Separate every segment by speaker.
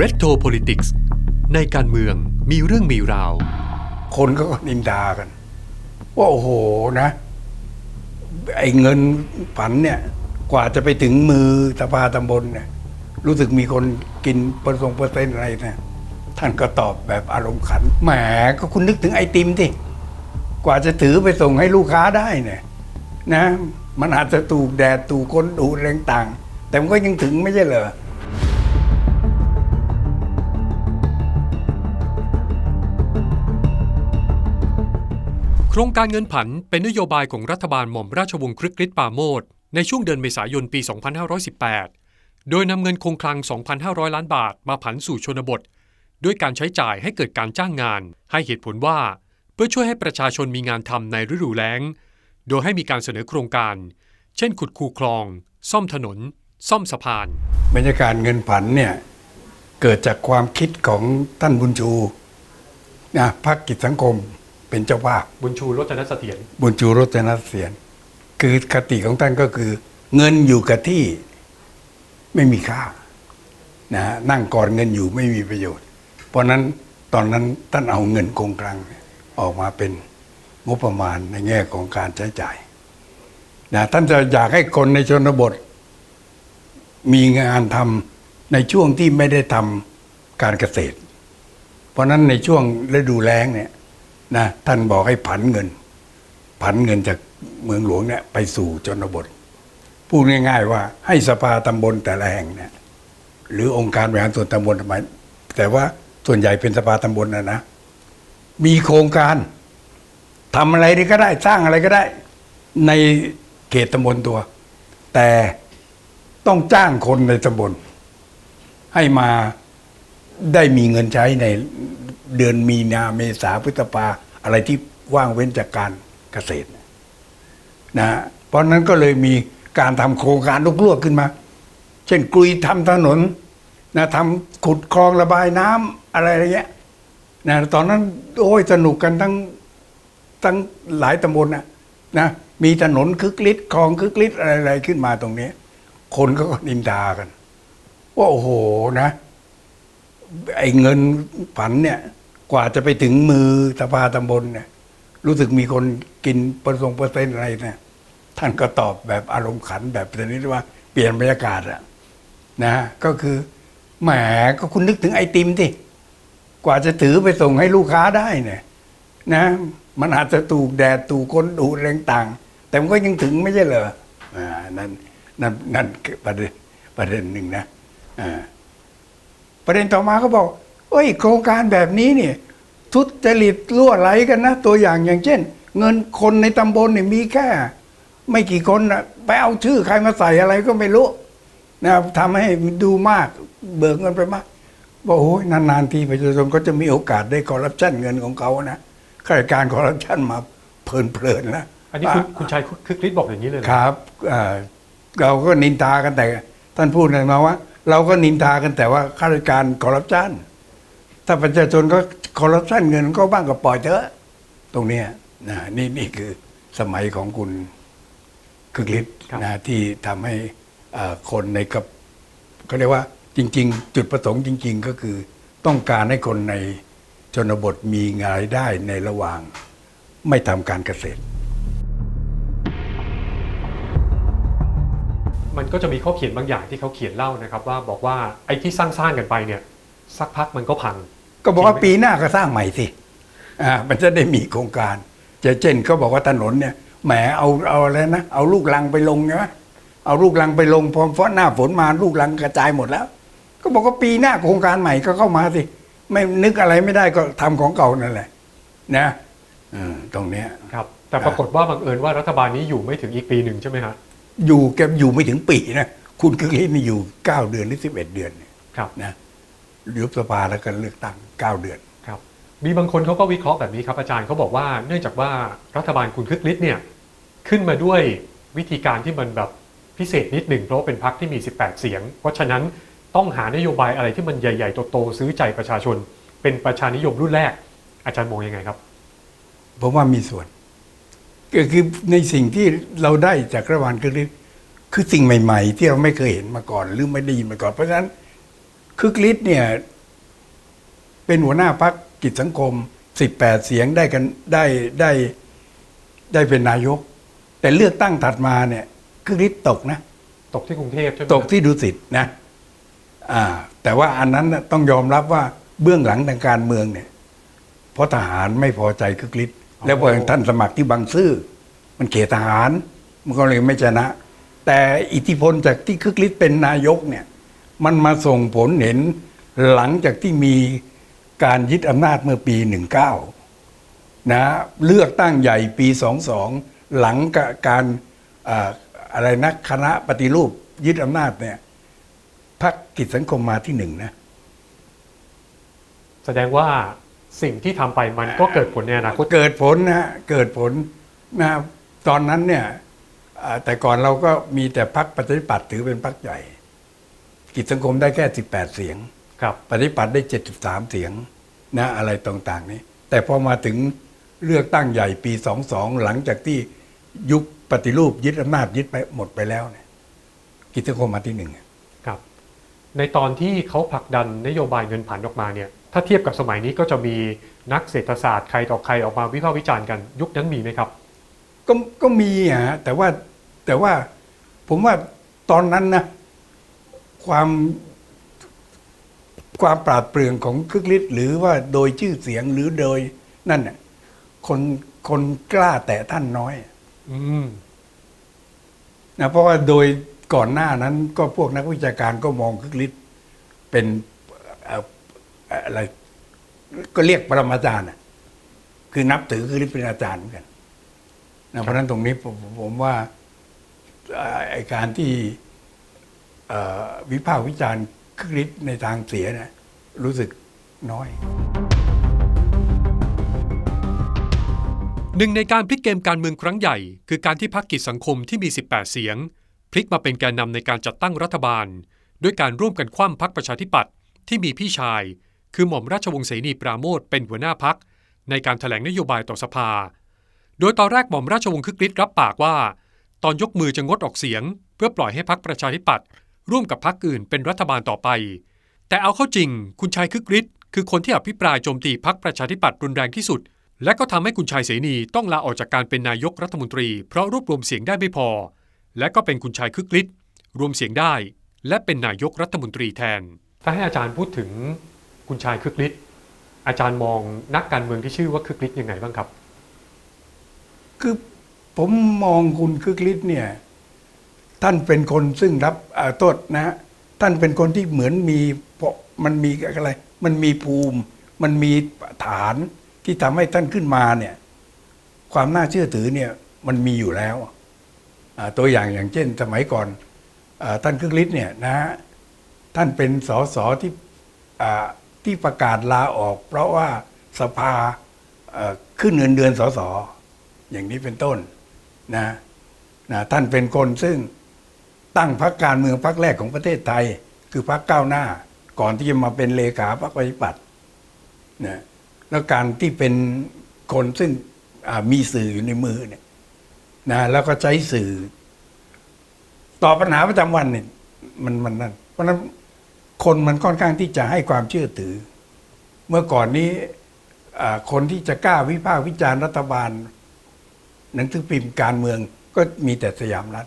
Speaker 1: Retro Politics ในการเมืองมีเรื่องมีราว
Speaker 2: คนก็นินทากัน ว่าโอ้โหนะ ไอ้เงินผันเนี่ย กว่าจะไปถึงมือสภาตำบลเนี่ย รู้สึกมีคนกินเปอร์เซ็นต์เปอร์เซ็นต์อะไรเนี่ยท่านก็ตอบแบบอารมณ์ขันแหมก็คุณนึกถึงไอติมที่กว่าจะถือไปส่งให้ลูกค้าได้เนี่ยนะ มันอาจจะถูกแดดถูกคนดูแรงต่าง แต่มันก็ยังถึงไม่ใช่เหรอ
Speaker 1: โครงการเงินผันเป็นนโยบายของรัฐบาลหม่อมราชวงศ์ครึกฤทธิ์ปาโมดในช่วงเดือนเมษายนปี 2518 โดยนำเงินคงคลัง 2,500 ล้านบาทมาผันสู่ชนบท ด้วยการใช้จ่ายให้เกิดการจ้างงาน ให้เหตุผลว่า เพื่อช่วยให้ประชาชนมีงานทำในฤดูแล้ง โดยให้มีการเสนอโครงการ เช่น ขุดคูคลอง ซ่อมถนน ซ่อมสะพาน
Speaker 2: บรรยากาศเงินผันเนี่ยเกิดจากความคิดของท่านบุญชูนะพักกิจสังคม เป็นเจ้าภาพ
Speaker 1: บุญชูรจนเสถียร
Speaker 2: บุญชูรจนเสียนคือคติของท่านก็คือ เงินอยู่กับที่ไม่มีค่านะฮะนั่งกอดเงินอยู่ไม่มีประโยชน์ เพราะนั้นตอนนั้นท่านเอาเงินคงกลางออกมาเป็นงบประมาณในแง่ของการใช้จ่ายนะท่านจะอยากให้คนในชนบท มีงานทำในช่วงที่ไม่ได้ทำการเกษตร เพราะนั้นในช่วงฤดูแล้งเนี่ย นะท่านบอกให้ผันเงิน ผันเงินจากเมืองหลวงเนี่ยไปสู่ชนบทพูดง่าย ๆ ว่าให้สภาตำบลแต่ละแห่งเนี่ยหรือองค์การบริหารส่วนตำบลทำไมแต่ว่าส่วนใหญ่เป็นสภาตำบลนะนะ มีโครงการทำอะไรก็ได้สร้างอะไรก็ได้ ในเขตตำบลตัว แต่ต้องจ้างคนในตำบลให้มาได้มีเงินใช้ใน เดือนมีนาเมษาพฤษภาอะไรที่ว่างเว้นจากการเกษตรนะฮะเพราะนั้นก็เลยมีการทำโครงการลุกลวกขึ้นมา เช่นกลุยทำถนนนะทำขุดคลองระบายน้ำอะไรอย่างเงี้ยนะตอนนั้นโอ้ยสนุกกันทั้งทั้งหลายตำบลนะนะมีถนนคึกฤทธิ์คลองคึกฤทธิ์อะไรๆขึ้นมาตรงนี้ คนก็นินทากัน ว่าโอ้โหนะ ไอ้เงินผันเนี่ย กว่าจะไปถึงมือสภาตำบลเนี่ย รู้สึกมีคนกินเปอร์ซ็นต์เปอร์เซ็นต์อะไรเนี่ย ท่านก็ตอบแบบอารมณ์ขันแบบชนิดว่าเปลี่ยนบรรยากาศอะนะก็คือแหมก็คุณนึกถึงไอติมที่กว่าจะถือไปส่งให้ลูกค้าได้เนี่ย นะ มันอาจจะถูกแดดถูกคนดูแรงต่าง แต่มันก็ยังถึงไม่ใช่เหรออ่านั่นนั่นนั่นประเด็นประเด็นหนึ่งนะอ่าประเด็นต่อมาก็บอก เอ้ยโครงการแบบนี้เนี่ยทุจริตรั่วไหลกันนะ ตัวอย่างอย่างเช่น เงินคนในตำบลเนี่ยมีแค่ ไม่กี่คนนะไปเอาชื่อใครมาใส่อะไรก็ไม่รู้นะทำให้ดูมากเบิกเงินไปมากบอกโอ้ยนานๆทีประชาชนก็จะมีโอกาสได้คอร์รัปชันเงินของเขานะข้าราชการคอร์รัปชันมาเพลินๆนะ
Speaker 1: อันนี้คุณคุณชายคึกฤทธิ์บอกอย่างนี้เลยเหรอ
Speaker 2: ครับเอ่อเราก็นินทากันแต่ ท่านพูดเลยมาว่า เราก็นินทากันแต่ว่าข้าราชการคอร์รัปชัน ถ้าประชาชนก็คอร์รัปชันเงินก็บ้างก็ปล่อยเถอะตรงเนี้ยนะนี่นี่คือสมัยของคุณคึกฤทธิ์นะที่ทำให้เอ่อคนในกับเขาเรียกว่าจริง ๆ จุดประสงค์จริง ๆ ก็คือต้องการให้คนในชนบทมีรายได้ในระหว่างไม่ทำการเกษตร
Speaker 1: มันก็จะมีข้อเขียนบางอย่างที่เขาเขียนเล่านะครับ ว่าบอกว่าไอ้ที่สร้างๆกันไปเนี่ย สักพักมันก็พัง
Speaker 2: ก็บอกว่า
Speaker 1: จริงไหม
Speaker 2: ปีหน้าก็สร้างใหม่สิอ่ามันจะได้มีโครงการจะเช่นเขาบอกว่าถนนเนี่ยแหมเอาเอาอะไรนะเอาลูกลังไปลงใช่ไหมเอาลูกลังไปลงพอเพราะหน้าฝนมาลูกลังกระจายหมดแล้ว ก็บอกว่าปีหน้าโครงการใหม่ก็เข้ามาสิไม่นึกอะไรไม่ได้ก็ทำของเก่านั่นแหละ นะอืมตรงเนี้ย
Speaker 1: ครับ แต่ปรากฏว่าบังเอิญว่ารัฐบาลนี้อยู่ไม่ถึงอีกปีหนึ่งใช่ไหมฮะ
Speaker 2: อยู่แกอยู่ไม่ถึงปีนะคุณคือที่นี่อยู่เก้าเดือนหรือสิบเอ็ดเดือนเนี่ย
Speaker 1: ครับ
Speaker 2: นะ ยุบสภาแล้วก็เลือกตั้งเก้าเดือน
Speaker 1: ครับ มีบางคนเขาก็วิเคราะห์แบบนี้ครับอาจารย์เขาบอกว่าเนื่องจากว่ารัฐบาลคุณคึกฤทธิ์เนี่ยขึ้นมาด้วยวิธีการที่มันแบบพิเศษนิดหนึ่งเพราะว่าเป็นพรรคที่มี 18 เสียง เพราะฉะนั้นต้องหานโยบายอะไรที่มันใหญ่ๆโตๆซื้อใจประชาชน เป็นประชานิยมรุ่นแรก อาจารย์มองยังไงครับ
Speaker 2: ผมว่ามีส่วน ก็คือในสิ่งที่เราได้จากรัฐบาลคือคือสิ่งใหม่ ๆ ที่เราไม่เคยเห็นมาก่อน หรือไม่ได้ยินมาก่อนเพราะฉะนั้น คึกฤทธิ์เนี่ย เป็นหัวหน้าพักกิจสังคม 18 เสียงได้กันได้ได้ได้เป็นนายก แต่เลือกตั้งถัดมาเนี่ยคึกฤทธิ์ตกนะ
Speaker 1: ตกที่กรุงเทพใช่ไหม
Speaker 2: ตกที่ดุสิตนะอ่า แต่ว่าอันนั้นน่ะต้องยอมรับว่าเบื้องหลังทางการเมืองเนี่ย เพราะทหารไม่พอใจคึกฤทธิ์แล้วพอท่านสมัครที่บางซื่อมันเขตทหาร มันก็เลยไม่ชนะ แต่อิทธิพลจากที่คึกฤทธิ์เป็นนายกเนี่ย มันมาส่งผลเห็นหลังจากที่มีการยึดอำนาจเมื่อปี 19 นะเลือกตั้งใหญ่ปี 22 หลังกะการอ่าอะไรนะคณะปฏิรูปยึดอำนาจเนี่ยพรรคกิจสังคมมาที่หนึ่งนะ
Speaker 1: แสดงว่าสิ่งที่ทำไปมันก็เกิดผลในอนาคต
Speaker 2: เกิดผลนะฮะเกิดผลนะตอนนั้นเนี่ยอ่าแต่ก่อนเราก็มีแต่พรรคประชาธิปัตย์ถือเป็นพรรคใหญ่ กิจสังคมได้แค่ 18 เสียง
Speaker 1: ครับ
Speaker 2: ปฏิปัติได้ 73 เสียงนะอะไรต่างๆนี้ แต่พอมาถึงเลือกตั้งใหญ่ปี 22 หลังจากที่ยุคปฏิรูปยึดอำนาจยึดไปหมดไปแล้วเนี่ยกิจสังคมมาที่หนึ่ง
Speaker 1: ครับ ในตอนที่เขาผลักดันนโยบายเงินผันออกมาเนี่ยถ้าเทียบกับสมัยนี้ก็จะมีนักเศรษฐศาสตร์ใครต่อใครออกมาวิพากษ์วิจารณ์กัน ยุคนั้นมีไหมครับ
Speaker 2: ก็ก็มีอะฮะแต่ว่าแต่ว่าผมว่าตอนนั้นนะ ความความปราดเปรื่องของคึกฤทธิ์หรือว่าโดยชื่อเสียงหรือโดยนั่นน่ะคนคนกล้าแตะท่านน้อย
Speaker 1: อืม
Speaker 2: นะเพราะว่าโดยก่อนหน้านั้น ก็พวกนักวิชาการก็มองคึกฤทธิ์เป็นเอ่อเอ่ออะไรก็เรียกปรมาจารย์น่ะคือนับถือคึกฤทธิ์เป็นอาจารย์เหมือนกันนะเพราะฉะนั้นตรงนี้ผมผมว่าเอ่อไอการที่เอ่อ วิพากษ์วิจารณ์คลิปในทางเสียนะรู้สึกน้อย
Speaker 1: หนึ่งในการพลิกเกมการเมืองครั้งใหญ่ คือการที่พรรคกิจสังคมที่มี 18 เสียง พลิกมาเป็นแกนนำในการจัดตั้งรัฐบาล ด้วยการร่วมกันคว่ำพรรคประชาธิปัตย์ที่มีพี่ชาย คือหม่อมราชวงศ์เสนีปราโมทเป็นหัวหน้าพักในการแถลงนโยบายต่อสภา โดยตอนแรกหม่อมราชวงศ์คึกฤทธิ์รับปากว่า ตอนยกมือจะงดออกเสียง เพื่อปล่อยให้พรรคประชาธิปัตย์ ร่วมกับพรรคอื่นเป็นรัฐบาลต่อไป แต่เอาเข้าจริง คุณชายคึกฤทธิ์คือคนที่อภิปรายโจมตีพรรคประชาธิปัตย์รุนแรงที่สุด และก็ทำให้คุณชายเสนีต้องลาออกจากการเป็นนายกรัฐมนตรี เพราะรวบรวมเสียงได้ไม่พอ และก็เป็นคุณชายคึกฤทธิ์รวมเสียงได้ และเป็นนายกรัฐมนตรีแทน ถ้าให้อาจารย์พูดถึงคุณชายคึกฤทธิ์อาจารย์มองนักการเมืองที่ชื่อว่าคึกฤทธิ์ยังไงบ้างครับ
Speaker 2: คือผมมองคุณคึกฤทธิ์เนี่ย ท่านเป็นคนซึ่งรับโทษนะฮะท่านเป็นคนที่เหมือนมีมันมีอะไร มันมีภูมิ มันมีฐานที่ทำให้ท่านขึ้นมาเนี่ย ความน่าเชื่อถือเนี่ยมันมีอยู่แล้วตัวอย่างอย่างเช่น สมัยก่อนอท่านคึกฤทธิ์เนี่ยนะฮะท่านเป็นสสที่ที่ประกาศลาออก เพราะว่าสภาขึ้นเงินเดือนสสอย่างนี้เป็นต้นนะนะท่านเป็นคนซึ่ง ตั้งพรรคการเมืองพรรคแรกของประเทศไทย คือพรรคก้าวหน้า ก่อนที่จะมาเป็นเลขาพรรคปฏิปัตินะแล้วการที่เป็นคนซึ่งมีสื่ออยู่ในมือเนี่ยนะแล้วก็ใช้สื่อ ต่อปัญหาประจำวันเนี่ยมันมันนั่นเพราะนั้นคนมันค่อนข้างที่จะให้ความเชื่อถือ เมื่อก่อนนี้คนที่จะกล้าวิพากษ์วิจารณ์รัฐบาล หนังสือพิมพ์การเมืองก็มีแต่สยามรัฐ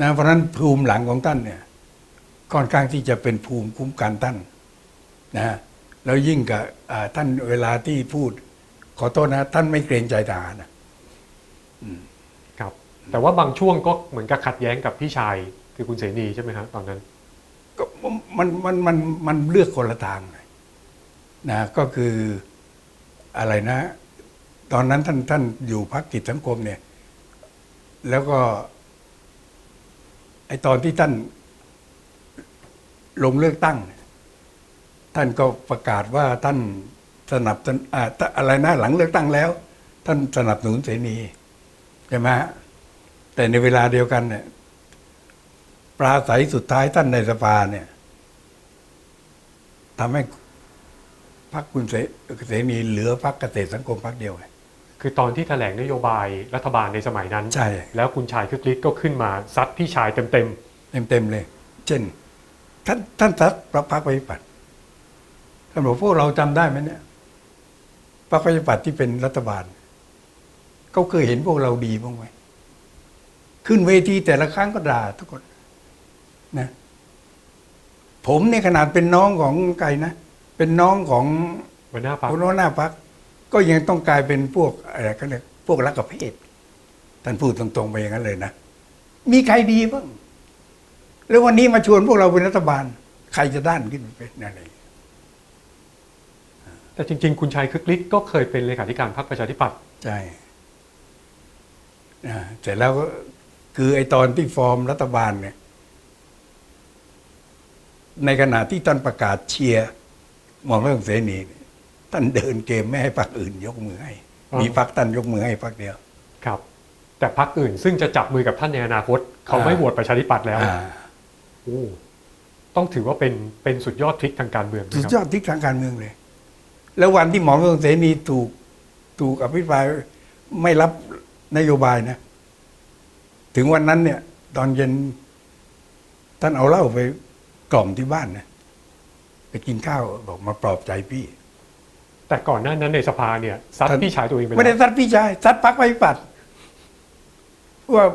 Speaker 2: นะเพราะฉะนั้นภูมิหลังของท่านเนี่ยค่อนข้างที่จะเป็นภูมิคุ้มกันท่านนะแล้วยิ่งกับอ่าท่านเวลาที่พูด ขอโทษนะ ท่านไม่เกรงใจทหารนะ
Speaker 1: ครับ แต่ว่าบางช่วงก็เหมือนกับขัดแย้งกับพี่ชายคือคุณเสนีใช่ไหมครับตอนนั้น
Speaker 2: ก็มันมันมันมันเลือกคนละทางเลยนะก็คืออะไรนะ ตอนนั้นท่านท่านอยู่พักกิจสังคมเนี่ย แล้วก็ ไอตอนที่ท่านลงเลือกตั้ง ท่านก็ประกาศว่าท่านสนับสนุนอ่าถ้าอะไรนะหลังเลือกตั้งแล้ว ท่านสนับสนุนเสนีใช่ไหมฮะแต่ในเวลาเดียวกันเนี่ยปราศัยสุดท้ายท่านในสภาเนี่ยทำให้พรรคคุณเสเสนีเหลือพรรคเกษตรสังคมพรรคเดียวไง
Speaker 1: คือตอนที่แถลงนโยบายรัฐบาลในสมัยนั้น
Speaker 2: ใช่
Speaker 1: แล้วคุณชายคึกฤทธิ์ก็ขึ้นมาซัดพี่ชายเต็ม
Speaker 2: เต็มๆเลย เช่น ท่านท่านทัศน์พรรคประชาธิปัตย์ท่านบอกพวกเราจำได้ไหมเนี่ยพรรคประชาธิปัตย์ที่เป็นรัฐบาลเขาเคยเห็นพวกเราดีบ้างไหมขึ้นเวทีแต่ละครั้งก็ด่าทุกคนนะผมในยขนาดเป็นน้องของไก่นะ เป็นน้องของ
Speaker 1: หัวหน้าพัก
Speaker 2: คนหัวหน้าพัก ก็ยังต้องกลายเป็นพวกอะไรก็เรียกพวกรักกับเพศท่านพูดตรงๆไปอย่างนั้นเลยนะ มีใครดีบ้าง แล้ววันนี้มาชวนพวกเราเป็นรัฐบาล ใครจะด้านขึ้นมาเป็นอะไร
Speaker 1: แต่จริง ๆ คุณชัยคึกฤทธิ์ก็เคยเป็นเลขาธิการพรรคประชาธิปัตย์
Speaker 2: ใช่นะเสร็จแล้วก็คือไอ้ตอนที่ฟอร์มรัฐบาลเนี่ย ในขณะที่ท่านประกาศเชียร์หมอมเรื่องเสนีเนี่ย ท่านเดินเกมไม่ให้พรรคอื่นยกมือให้ มีพรรคท่านยกมือให้พรรคเดียว
Speaker 1: ครับ แต่พรรคอื่นซึ่งจะจับมือกับท่านในอนาคต เขาไม่
Speaker 2: อ่า
Speaker 1: โหวตประชาธิปัตย์แล้ว
Speaker 2: อ่า
Speaker 1: โอ้ต้องถือว่าเป็นเป็นสุดยอดทริคทางการเมืองนะ
Speaker 2: สุด
Speaker 1: ครับ
Speaker 2: ยอดทิศทางการเมืองเลย แล้ววันที่หมอเมืองเสนีถูกถูกอภิปรายไม่รับนโยบายนะ ถึงวันนั้นเนี่ย ตอนเย็นท่านเอาเหล้าไปกล่อมที่บ้านนะไปกินข้าวบอกมาปลอบใจพี่
Speaker 1: แต่ก่อนหน้านั้นในสภาเนี่ยซัด
Speaker 2: ท่าน
Speaker 1: พี่ชายตัวเองไป
Speaker 2: ไม่ได้
Speaker 1: แล้ว
Speaker 2: ซัดพี่ชายซัดพักไปปัด ว่า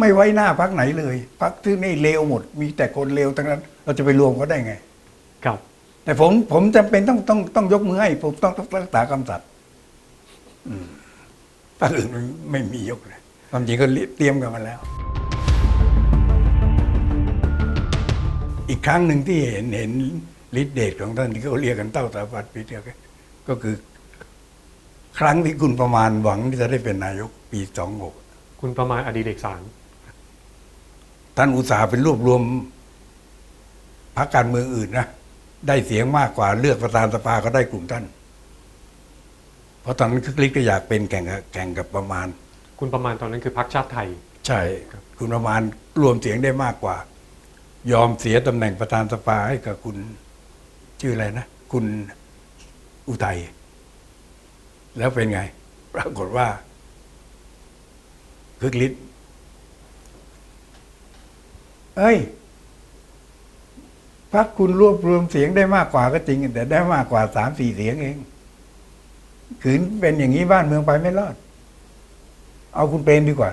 Speaker 2: ไม่ไว้หน้าพักไหนเลยพักที่นี่เลวหมด มีแต่คนเลวทั้งนั้น เราจะไปรวมเขาได้ไง
Speaker 1: ครับ
Speaker 2: แต่ผมผมจำเป็นต้องต้องต้องยกมือให้ ผมต้องต้องรักษาคำสัตย์อืมพรรคอื่นมันไม่มียกเลยความจริงก็เตรียมกันมาแล้ว อีกครั้งหนึ่งที่เห็นเห็นฤทธิเดชของท่านที่เขาเรียกกันเต้าตาปัดปีเดียวกัน ก็คือ ครั้งที่คุณประมาณหวังที่จะได้เป็นนายกปีสองหก
Speaker 1: คุณประมาณอดีตเอกสาร
Speaker 2: ท่านอุตสาห์เป็นรวบรวมพรรคการเมืองอื่นนะได้เสียงมากกว่าเลือกประธานสภาก็ได้กลุ่มท่าน เพราะตอนนั้นคึกฤทธิ์ก็อยากเป็นแข่งกับแข่งกับประมาณ
Speaker 1: คุณประมาณตอนนั้นคือพรรคชาติไทย
Speaker 2: ใช่คุณประมาณรวมเสียงได้มากกว่า ยอมเสียตำแหน่งประธานสภาให้กับคุณชื่ออะไรนะ คุณ อุทัย แล้วเป็นไง ปรากฏว่าคึกฤทธิ์เอ้ยพักคุณรวบรวมเสียงได้มากกว่าก็จริง แต่ได้มากกว่าสามสี่เสียงเองขืนเป็นอย่างนี้บ้านเมืองไปไม่รอด เอาคุณเปรมดีกว่า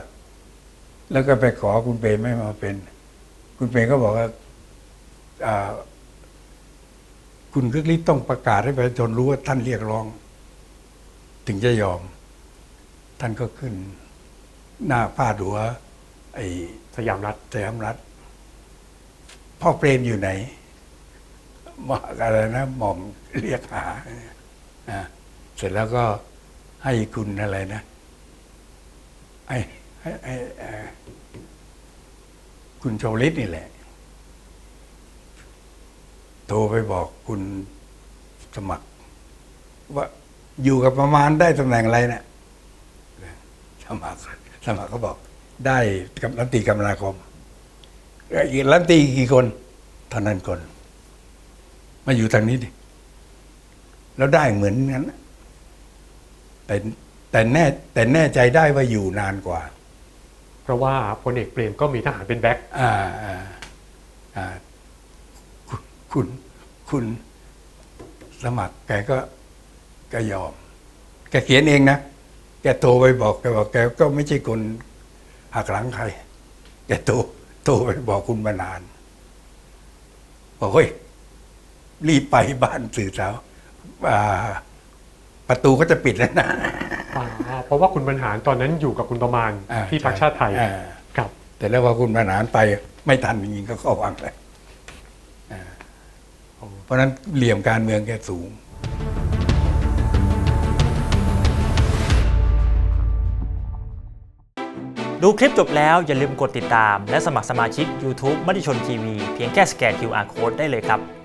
Speaker 2: แล้วก็ไปขอคุณเปรมไม่มาเป็น คุณเปรมก็บอกว่า คุณคึกฤทธิ์ต้องประกาศให้ประชาชนรู้ว่าท่านเรียกร้อง ถึงจะยอม ท่านก็ขึ้น หน้าพาดหัว ไอ้
Speaker 1: สยามรัฐ
Speaker 2: สยามรัฐพ่อเปรมอยู่ไหนหมออะไรนะหม่อมเรียกหาอ่าเสร็จแล้วก็ให้คุณอะไรนะไอ้ไอ้ไอ้เอ่อคุณโชลิตนี่แหละ โทรไปบอกคุณสมัคร ว่าอยู่กับประมาณได้ตำแหน่งอะไรนะสมัครสมัครเขาบอก ได้กับรัฐมนตรีกรรมนาคมแล้วอีกรัฐมนตรีกี่คนเท่านั้นคน มาอยู่ทางนี้ดิแล้วได้เหมือนนั้นนะแต่แต่แน่แต่แน่ใจได้ว่าอยู่นานกว่า
Speaker 1: เพราะว่าพลเอกเปรมก็มีทหารเป็นแบ็ค
Speaker 2: อ่าอ่าอ่า คุณคุณคุณสมัครแกก็ก็ยอม แกเขียนเองนะ แกโทรไปบอกแกบอกแกก็ไม่ใช่คนหักหลังใคร แกโทรโทรไปบอกคุณมานาน บอกเฮ้ยรีบไปบ้านสื่อสาวอ่าประตูก็จะปิดแล้วนะ
Speaker 1: อ่าเพราะว่าคุณบรรหารตอนนั้นอยู่กับคุณประมาณ
Speaker 2: อ่า
Speaker 1: ที่พรรคชาติไทย
Speaker 2: อ่า
Speaker 1: ครับ
Speaker 2: แต่แล้วพอคุณมานานไปไม่ทันจริงๆก็เข้าวังเลยอ่าเพ ราะฉะนั้นเหลี่ยมการเมืองแกสูง
Speaker 3: ดูคลิปจบแล้วอย่าลืมกดติดตาม และสมัครสมาชิก YouTube มติชนทีวีเพียงแค่สแกน QR Code ได้เลยครับ